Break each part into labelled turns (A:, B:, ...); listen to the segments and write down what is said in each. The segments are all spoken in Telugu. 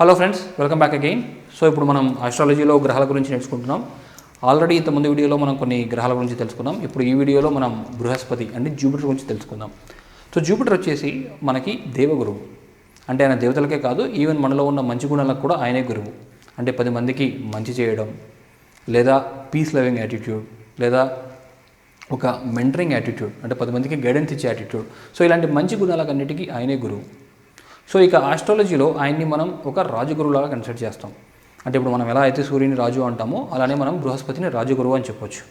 A: Hello friends welcome back again so ఇప్పుడు మనం ఆస్ట్రాలజీలో గ్రహాల గురించి నేర్చుకుంటున్నాం. ఆల్రెడీ ఇంతకుముందు వీడియోలో మనం కొన్ని గ్రహాల గురించి తెలుసుకున్నాం. ఇప్పుడు ఈ వీడియోలో మనం బృహస్పతి అంటే జూపిటర్ గురించి తెలుసుకుందాం. సో జూపిటర్ వచ్చేసి మనకి దేవగురువు అంటే ఆయన దేవతలకే కాదు ఈవెన్ మనలో ఉన్న మంచి గుణాలకు కూడా ఆయనే గురువు. అంటే పది మందికి మంచి చేయడం లేదా పీస్ లవింగ్ యాటిట్యూడ్ లేదా ఒక మెంటరింగ్ యాటిట్యూడ్ అంటే పది మందికి గైడెన్స్ ఇచ్చే యాటిట్యూడ్ సో ఇలాంటి మంచి గుణాలకన్నిటికీ ఆయనే గురువు. సో ఇక ఆస్ట్రాలజీలో ఆయన్ని మనం ఒక రాజగురులాగా కన్సిడర్ చేస్తాం. అంటే ఇప్పుడు మనం ఎలా అయితే సూర్యుని రాజు అంటామో అలానే మనం బృహస్పతిని రాజగురువు అని చెప్పొచ్చు.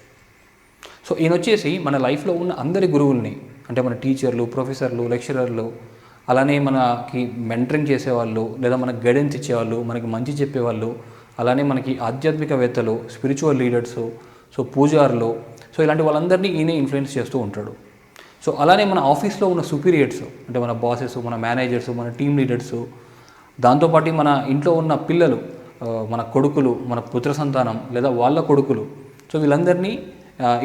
A: సో ఈయన వచ్చేసి మన లైఫ్లో ఉన్న అందరి గురువుల్ని అంటే మన టీచర్లు ప్రొఫెసర్లు లెక్చరర్లు అలానే మనకి మెంటరింగ్ చేసేవాళ్ళు లేదా మనకు గైడెన్స్ ఇచ్చేవాళ్ళు మనకి మంచి చెప్పేవాళ్ళు అలానే మనకి ఆధ్యాత్మికవేత్తలు స్పిరిచువల్ లీడర్స్ సో పూజారులు సో ఇలాంటి వాళ్ళందరినీ ఈయనే ఇన్ఫ్లుయెన్స్ చేస్తూ ఉంటాడు. సో అలానే మన ఆఫీస్లో ఉన్న సుపీరియర్స్ అంటే మన బాసెస్ మన మేనేజర్స్ మన టీమ్ లీడర్స్ దాంతోపాటు మన ఇంట్లో ఉన్న పిల్లలు మన కొడుకులు మన పుత్ర సంతానం లేదా వాళ్ళ కొడుకులు. సో వీళ్ళందరినీ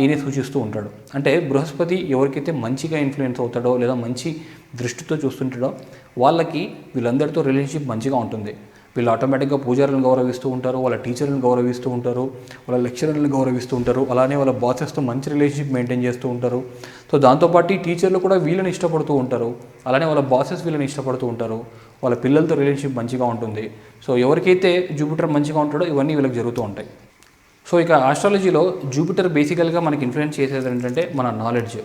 A: ఈయనే సూచిస్తూ ఉంటాడు. అంటే బృహస్పతి ఎవరికైతే మంచిగా ఇన్ఫ్లుయెన్స్ అవుతాడో లేదా మంచి దృష్టితో చూస్తుంటాడో వాళ్ళకి వీళ్ళందరితో రిలేషన్షిప్ మంచిగా ఉంటుంది. వీళ్ళు ఆటోమేటిక్గా పూజారులను గౌరవిస్తూ ఉంటారు వాళ్ళ టీచర్లను గౌరవిస్తూ ఉంటారు వాళ్ళ లెక్చరర్లను గౌరవిస్తూ ఉంటారు అలానే వాళ్ళ బాసెస్తో మంచి రిలేషన్షిప్ మెయింటైన్ చేస్తూ ఉంటారు. సో దాంతోపాటు టీచర్లు కూడా వీళ్ళని ఇష్టపడుతూ ఉంటారు అలానే వాళ్ళ బాసెస్ వీళ్ళని ఇష్టపడుతూ ఉంటారు. వాళ్ళ పిల్లలతో రిలేషన్షిప్ మంచిగా ఉంటుంది. సో ఎవరికైతే జూపిటర్ మంచిగా ఉంటాడో ఇవన్నీ వీళ్ళకి జరుగుతూ ఉంటాయి. సో ఇక ఆస్ట్రాలజీలో జూపిటర్ బేసికల్గా మనకి ఇన్ఫ్లుయెన్స్ చేసేది ఏంటంటే మన నాలెడ్జ్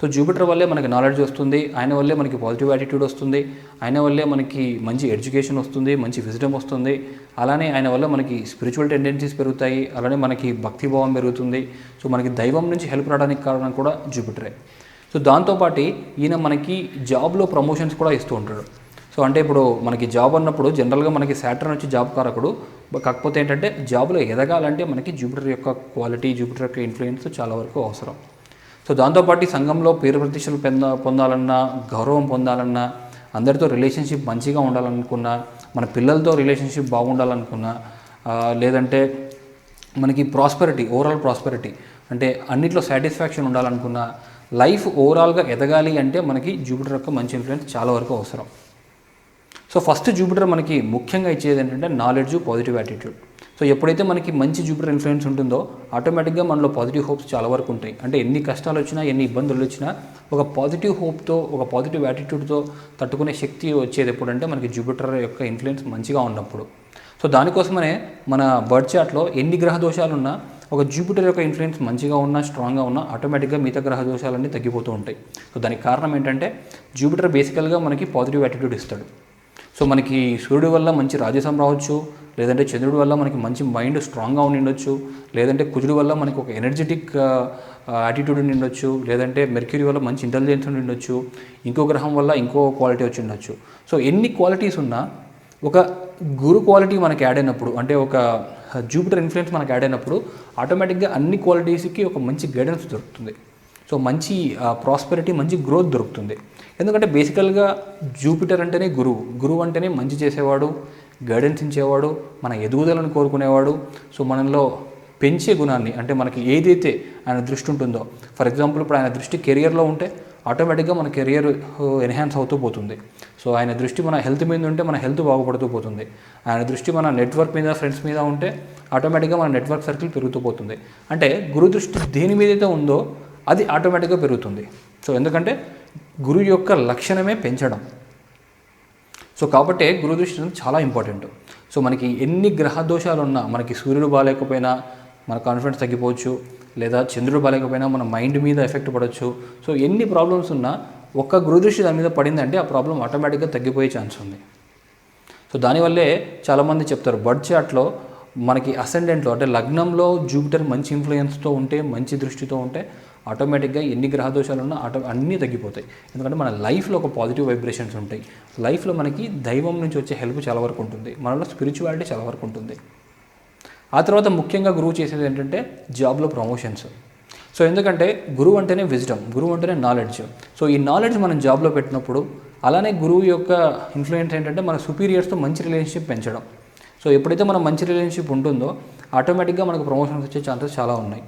A: సో జూపిటర్ వల్లే మనకి నాలెడ్జ్ వస్తుంది ఆయన వల్లే మనకి పాజిటివ్ యాటిట్యూడ్ వస్తుంది ఆయన వల్లే మనకి మంచి ఎడ్యుకేషన్ వస్తుంది మంచి విజిటమ్ వస్తుంది. అలానే ఆయన వల్ల మనకి స్పిరిచువల్ టెండెన్సీస్ పెరుగుతాయి అలానే మనకి భక్తిభావం పెరుగుతుంది. సో మనకి దైవం నుంచి హెల్ప్ రావడానికి కారణం కూడా జూపిటరే సో దాంతోపాటు ఈయన మనకి జాబ్లో ప్రమోషన్స్ కూడా ఇస్తూ ఉంటాడు. సో అంటే ఇప్పుడు మనకి జాబ్ అన్నప్పుడు జనరల్గా మనకి సాటర్న్ వచ్చి జాబ్ కారకుడు కాకపోతే ఏంటంటే జాబ్లో ఎదగాలంటే మనకి జూపిటర్ యొక్క క్వాలిటీ జూపిటర్ యొక్క ఇన్ఫ్లుయెన్స్ చాలా వరకు అవసరం. సో దాంతోపాటు ఈ సంఘంలో పేరు ప్రతిష్టలు పెంద పొందాలన్నా గౌరవం పొందాలన్నా అందరితో రిలేషన్షిప్ మంచిగా ఉండాలనుకున్నా మన పిల్లలతో రిలేషన్షిప్ బాగుండాలనుకున్నా లేదంటే మనకి ప్రాస్పెరిటీ ఓవరాల్ ప్రాస్పెరిటీ అంటే అన్నిట్లో సాటిస్ఫాక్షన్ ఉండాలనుకున్నా లైఫ్ ఓవరాల్గా ఎదగాలి అంటే మనకి జూపిటర్ యొక్క మంచి ఇన్ఫ్లుయెన్స్ చాలా వరకు అవసరం. సో ఫస్ట్ జూపిటర్ మనకి ముఖ్యంగా ఇచ్చేది ఏంటంటే నాలెడ్జ్ పాజిటివ్ యాటిట్యూడ్ సో ఎప్పుడైతే మనకి మంచి జూపిటర్ ఇన్ఫ్లుయెన్స్ ఉంటుందో ఆటోమేటిక్గా మనలో పాజిటివ్ హోప్స్ చాలా వరకు ఉంటాయి. అంటే ఎన్ని కష్టాలు వచ్చినా ఎన్ని ఇబ్బందులు వచ్చినా ఒక పాజిటివ్ హోప్తో ఒక పాజిటివ్ యాటిట్యూడ్తో తట్టుకునే శక్తి వచ్చేది ఎప్పుడంటే మనకి జూపిటర్ యొక్క ఇన్ఫ్లుయెన్స్ మంచిగా ఉన్నప్పుడు. సో దానికోసమనే మన బర్డ్ చార్ట్లో ఎన్ని గ్రహ దోషాలు ఉన్నా ఒక జూపిటర్ యొక్క ఇన్ఫ్లుయెన్స్ మంచిగా ఉన్నా స్ట్రాంగ్గా ఉన్నా ఆటోమేటిక్గా మిగతా గ్రహ దోషాలన్నీ తగ్గిపోతూ ఉంటాయి. సో దానికి కారణం ఏంటంటే జూపిటర్ బేసికల్గా మనకి పాజిటివ్ యాటిట్యూడ్ ఇస్తాడు. సో మనకి సూర్యుడి వల్ల మంచి రాజసం రావచ్చు లేదంటే చంద్రుడి వల్ల మనకి మంచి మైండ్ స్ట్రాంగ్గా ఉండొచ్చు. లేదంటే కుజుడి వల్ల మనకి ఒక ఎనర్జెటిక్ యాటిట్యూడ్ ఉండొచ్చు. లేదంటే మెర్క్యూరీ వల్ల మంచి ఇంటెలిజెన్స్ ఉండొచ్చు. ఇంకో గ్రహం వల్ల ఇంకో క్వాలిటీ వచ్చి ఉండొచ్చు. సో ఎన్ని క్వాలిటీస్ ఉన్నా ఒక గురు క్వాలిటీ మనకి యాడ్ అయినప్పుడు అంటే ఒక జూపిటర్ ఇన్ఫ్లుయెన్స్ మనకి యాడ్ అయినప్పుడు ఆటోమేటిక్గా అన్ని క్వాలిటీస్కి ఒక మంచి గైడెన్స్ దొరుకుతుంది. సో మంచి ప్రాస్పెరిటీ మంచి గ్రోత్ దొరుకుతుంది. ఎందుకంటే బేసికల్గా జూపిటర్ అంటేనే గురువు. గురువు అంటేనే మంచి చేసేవాడు. గైడెన్స్ ఇచ్చేవాడు మన ఎదుగుదలను కోరుకునేవాడు. సో మనలో పెంచే గుణాన్ని అంటే మనకి ఏదైతే ఆయన దృష్టి ఉంటుందో ఫర్ ఎగ్జాంపుల్ ఇప్పుడు ఆయన దృష్టి కెరియర్లో ఉంటే ఆటోమేటిక్గా మన కెరియర్ ఎన్హాన్స్ అవుతూ పోతుంది. సో ఆయన దృష్టి మన హెల్త్ మీద ఉంటే మన హెల్త్ బాగుపడుతూ పోతుంది. ఆయన దృష్టి మన నెట్వర్క్ మీద ఫ్రెండ్స్ మీద ఉంటే ఆటోమేటిక్గా మన నెట్వర్క్ సర్కిల్ పెరుగుతూ పోతుంది. అంటే గురు దృష్టి దేని మీదైతే ఉందో అది ఆటోమేటిక్గా పెరుగుతుంది. సో ఎందుకంటే గురువు యొక్క లక్షణమే పెంచడం. సో కాబట్టి గురుదృష్టి అనేది చాలా ఇంపార్టెంట్. సో మనకి ఎన్ని గ్రహ దోషాలు ఉన్నా మనకి సూర్యుడు బాగాలేకపోయినా మన కాన్ఫిడెన్స్ తగ్గిపోవచ్చు లేదా చంద్రుడు బాగాలేకపోయినా మన మైండ్ మీద ఎఫెక్ట్ పడవచ్చు సో ఎన్ని ప్రాబ్లమ్స్ ఉన్నా ఒక్క గురుదృష్టి దాని మీద పడిందంటే ఆ ప్రాబ్లం ఆటోమేటిక్గా తగ్గిపోయే ఛాన్స్ ఉంది. సో దానివల్లే చాలామంది చెప్తారు బర్డ్ చార్ట్లో మనకి అసెండెంట్లో అంటే లగ్నంలో జూపిటర్ మంచి ఇన్ఫ్లుయెన్స్తో ఉంటే మంచి దృష్టితో ఉంటే ఆటోమేటిక్గా ఎన్ని గ్రహ దోషాలు ఉన్నా ఆటో అన్నీ తగ్గిపోతాయి. ఎందుకంటే మన లైఫ్లో ఒక పాజిటివ్ వైబ్రేషన్స్ ఉంటాయి. లైఫ్లో మనకి దైవం నుంచి వచ్చే హెల్ప్ చాలా వరకు ఉంటుంది. మనలో స్పిరిచువాలిటీ చాలా వరకు ఉంటుంది. ఆ తర్వాత ముఖ్యంగా గురువు చేసేది ఏంటంటే జాబ్లో ప్రమోషన్స్ సో ఎందుకంటే గురువు అంటేనే విజ్డమ్ గురువు అంటేనే నాలెడ్జ్ సో ఈ నాలెడ్జ్ మనం జాబ్లో పెట్టినప్పుడు అలానే గురువు యొక్క ఇన్ఫ్లుయెన్స్ ఏంటంటే మన సుపీరియర్స్తో మంచి రిలేషన్షిప్ పెంచడం. సో ఎప్పుడైతే మనం మంచి రిలేషన్షిప్ ఉంటుందో ఆటోమేటిక్గా మనకు ప్రమోషన్స్ వచ్చే ఛాన్సెస్ చాలా ఉన్నాయి.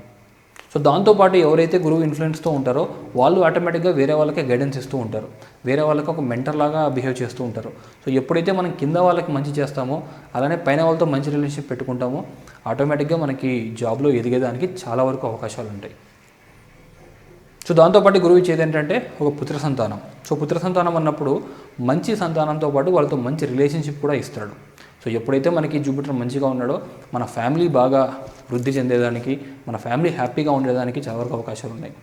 A: సో దాంతోపాటు ఎవరైతే గురువు ఇన్ఫ్లుయెన్స్తో ఉంటారో వాళ్ళు ఆటోమేటిక్గా వేరే వాళ్ళకి గైడెన్స్ ఇస్తూ ఉంటారు. వేరే వాళ్ళకి ఒక మెంటర్ లాగా బిహేవ్ చేస్తూ ఉంటారు. సో ఎప్పుడైతే మనం కింద వాళ్ళకి మంచి చేస్తామో అలానే పైన వాళ్ళతో మంచి రిలేషన్షిప్ పెట్టుకుంటామో ఆటోమేటిక్గా మనకి జాబ్లో ఎదిగేదానికి చాలా వరకు అవకాశాలు ఉంటాయి. సో దాంతోపాటు గురువు ఇచ్చేది ఏంటంటే ఒక పుత్ర సంతానం. సో పుత్ర సంతానం అన్నప్పుడు మంచి సంతానంతో పాటు వాళ్ళతో మంచి రిలేషన్షిప్ కూడా ఇస్తాడు. సో ఎప్పుడైతే మనకి జూపిటర్ మంచిగా ఉన్నాడో మన ఫ్యామిలీ బాగా వృద్ధి చెందేదానికి మన ఫ్యామిలీ హ్యాపీగా ఉండేదానికి చాలా వరకు అవకాశాలు ఉన్నాయి.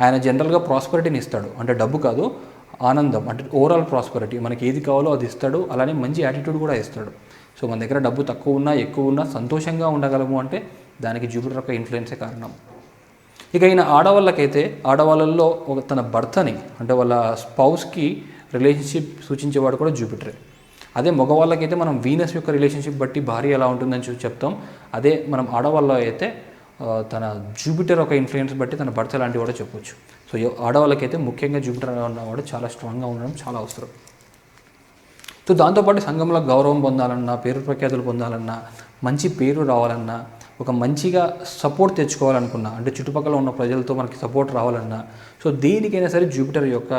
A: ఆయన జనరల్గా ప్రాస్పరిటీని ఇస్తాడు. అంటే డబ్బు కాదు ఆనందం. అంటే ఓవరాల్ ప్రాస్పరిటీ మనకి ఏది కావాలో అది ఇస్తాడు. అలానే మంచి యాటిట్యూడ్ కూడా ఇస్తాడు. సో మన దగ్గర డబ్బు తక్కువ ఉన్నా ఎక్కువ ఉన్నా సంతోషంగా ఉండగలము అంటే దానికి జూపిటర్ యొక్క ఇన్ఫ్లుయెన్సే కారణం. ఇక ఈయన ఆడవాళ్ళకైతే ఆడవాళ్ళల్లో ఒక తన భర్తని అంటే వాళ్ళ స్పౌస్కి రిలేషన్షిప్ సూచించేవాడు కూడా జూపిటరే. అదే మగవాళ్ళకైతే మనం వీనస్ యొక్క రిలేషన్షిప్ బట్టి భార్య ఎలా ఉంటుందని చూసి చెప్తాం. అదే మనం ఆడవాళ్ళ అయితే తన జూపిటర్ ఒక ఇన్ఫ్లుయెన్స్ బట్టి తన భర్త లాంటి కూడా చెప్పొచ్చు. సో ఆడవాళ్ళకైతే ముఖ్యంగా జూపిటర్ ఉన్నవాడు చాలా స్ట్రాంగ్గా ఉండడం చాలా అవసరం. సో దాంతోపాటు సంఘంలో గౌరవం పొందాలన్నా పేరు ప్రఖ్యాతులు పొందాలన్నా మంచి పేరు రావాలన్నా ఒక మంచిగా సపోర్ట్ తెచ్చుకోవాలనుకున్నా అంటే చుట్టుపక్కల ఉన్న ప్రజలతో మనకి సపోర్ట్ రావాలన్నా సో దేనికైనా సరే జూపిటర్ యొక్క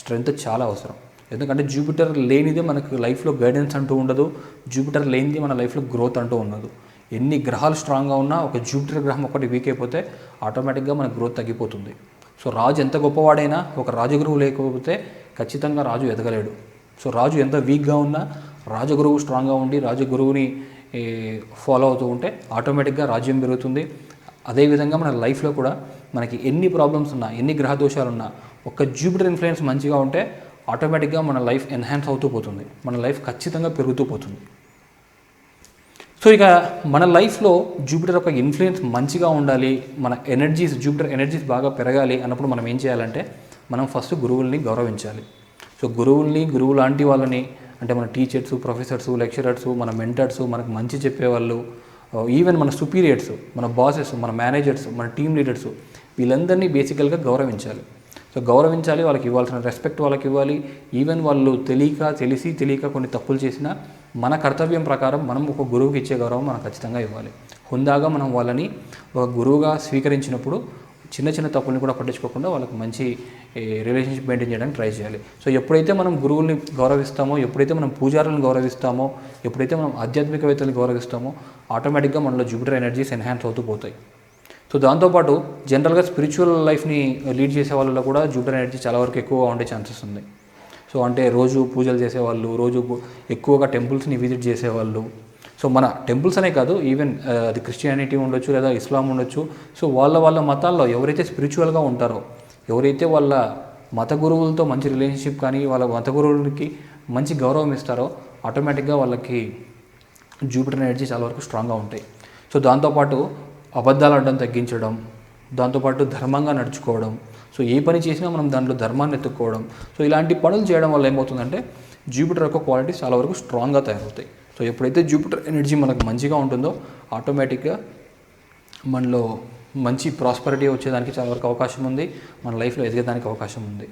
A: స్ట్రెంగ్త్ చాలా అవసరం. ఎందుకంటే జూపిటర్ లేనిదే మనకు లైఫ్లో గైడెన్స్ అంటూ ఉండదు. జూపిటర్ లేనిది మన లైఫ్లో గ్రోత్ అంటూ ఉండదు. ఎన్ని గ్రహాలు స్ట్రాంగ్గా ఉన్నా ఒక జూపిటర్ గ్రహం ఒకటి వీక్ అయిపోతే ఆటోమేటిక్గా మన గ్రోత్ తగ్గిపోతుంది. సో రాజు ఎంత గొప్పవాడైనా ఒక రాజగురువు లేకపోతే ఖచ్చితంగా రాజు ఎదగలేడు. సో రాజు ఎంత వీక్గా ఉన్నా రాజగురువు స్ట్రాంగ్గా ఉండి రాజగురువుని ఫాలో అవుతూ ఉంటే ఆటోమేటిక్గా రాజ్యం పెరుగుతుంది. అదేవిధంగా మన లైఫ్లో కూడా మనకి ఎన్ని ప్రాబ్లమ్స్ ఉన్నా ఎన్ని గ్రహ దోషాలు ఉన్నా ఒక జూపిటర్ ఇన్ఫ్లుయెన్స్ మంచిగా ఉంటే ఆటోమేటిక్గా మన లైఫ్ ఎన్హాన్స్ అవుతూ పోతుంది. మన లైఫ్ ఖచ్చితంగా పెరుగుతూ పోతుంది. సో ఇక మన లైఫ్లో జూపిటర్ యొక్క ఇన్ఫ్లుయెన్స్ మంచిగా ఉండాలి మన ఎనర్జీస్ జూపిటర్ ఎనర్జీస్ బాగా పెరగాలి అన్నప్పుడు మనం ఏం చేయాలంటే మనం ఫస్ట్ గురువుల్ని గౌరవించాలి. సో గురువుల్ని గురువు లాంటి వాళ్ళని అంటే మన టీచర్స్ ప్రొఫెసర్స్ లెక్చరర్స్ మన మెంటర్స్ మనకు మంచి చెప్పేవాళ్ళు ఈవెన్ మన సుపీరియర్స్ మన బాసెస్ మన మేనేజర్స్ మన టీమ్ లీడర్స్ వీళ్ళందరినీ బేసికల్గా గౌరవించాలి. సో గౌరవించాలి వాళ్ళకి ఇవ్వాల్సిన రెస్పెక్ట్ వాళ్ళకి ఇవ్వాలి. ఈవెన్ వాళ్ళు తెలియక తెలిసి తెలియక కొన్ని తప్పులు చేసినా మన కర్తవ్యం ప్రకారం మనం ఒక గురువుకి ఇచ్చే గౌరవం మనం ఖచ్చితంగా ఇవ్వాలి. హుందాగా మనం వాళ్ళని ఒక గురువుగా స్వీకరించినప్పుడు చిన్న చిన్న తప్పుల్ని కూడా పట్టించుకోకుండా వాళ్ళకి మంచి రిలేషన్షిప్ మెయింటైన్ చేయడానికి ట్రై చేయాలి. సో ఎప్పుడైతే మనం గురువుల్ని గౌరవిస్తామో ఎప్పుడైతే మనం పూజారులను గౌరవిస్తామో ఎప్పుడైతే మనం ఆధ్యాత్మికవేత్తలను గౌరవిస్తామో ఆటోమేటిక్గా మనలో జూపిటర్ ఎనర్జీస్ ఎన్హాన్స్ అవుతూ పోతాయి. సో దాంతోపాటు జనరల్గా స్పిరిచువల్ లైఫ్ని లీడ్ చేసే వాళ్ళలో కూడా జూపిటర్ ఎనర్జీ చాలా వరకు ఎక్కువగా ఉండే ఛాన్సెస్ ఉంది. సో అంటే రోజు పూజలు చేసేవాళ్ళు రోజు ఎక్కువగా టెంపుల్స్ని విజిట్ చేసేవాళ్ళు. సో మన టెంపుల్స్ అనే కాదు ఈవెన్ అది క్రిస్టియానిటీ ఉండొచ్చు లేదా ఇస్లాం ఉండొచ్చు. సో వాళ్ళ వాళ్ళ మతాల్లో ఎవరైతే స్పిరిచువల్గా ఉంటారో ఎవరైతే వాళ్ళ మత గురువులతో మంచి రిలేషన్షిప్ కానీ వాళ్ళ మత గురువులకి మంచి గౌరవం ఇస్తారో ఆటోమేటిక్గా వాళ్ళకి జూపిటర్ ఎనర్జీ చాలా వరకు స్ట్రాంగ్గా ఉంటాయి. సో దాంతోపాటు అబద్ధాలు ఆడడం తగ్గించడం దాంతోపాటు ధర్మంగా నడుచుకోవడం. సో ఏ పని చేసినా మనం దాంట్లో ధర్మాన్ని ఎత్తుక్కోవడం. సో ఇలాంటి పనులు చేయడం వల్ల ఏమవుతుందంటే జూపిటర్ యొక్క క్వాలిటీస్ చాలా వరకు స్ట్రాంగ్గా తయారవుతాయి. సో ఎప్పుడైతే జూపిటర్ ఎనర్జీ మనకు మంచిగా ఉంటుందో ఆటోమేటిక్గా మనలో మంచి ప్రాస్పరిటీ వచ్చేదానికి చాలా వరకు అవకాశం ఉంది. మన లైఫ్లో ఎదిగేదానికి అవకాశం ఉంది.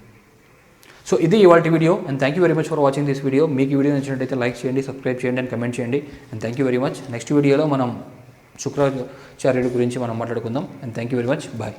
A: సో ఇది ఇవాళ video. And thank you very much for watching this video మీకు ఈ వీడియో నచ్చినట్టయితే లైక్ చేయండి సబ్స్క్రైబ్ చేయండి అండ్ కమెంట్ చేయండి. And thank you very much next వీడియోలో మనం శుక్రాచార్యుడి గురించి మనం మాట్లాడుకుందాం. And thank you very much bye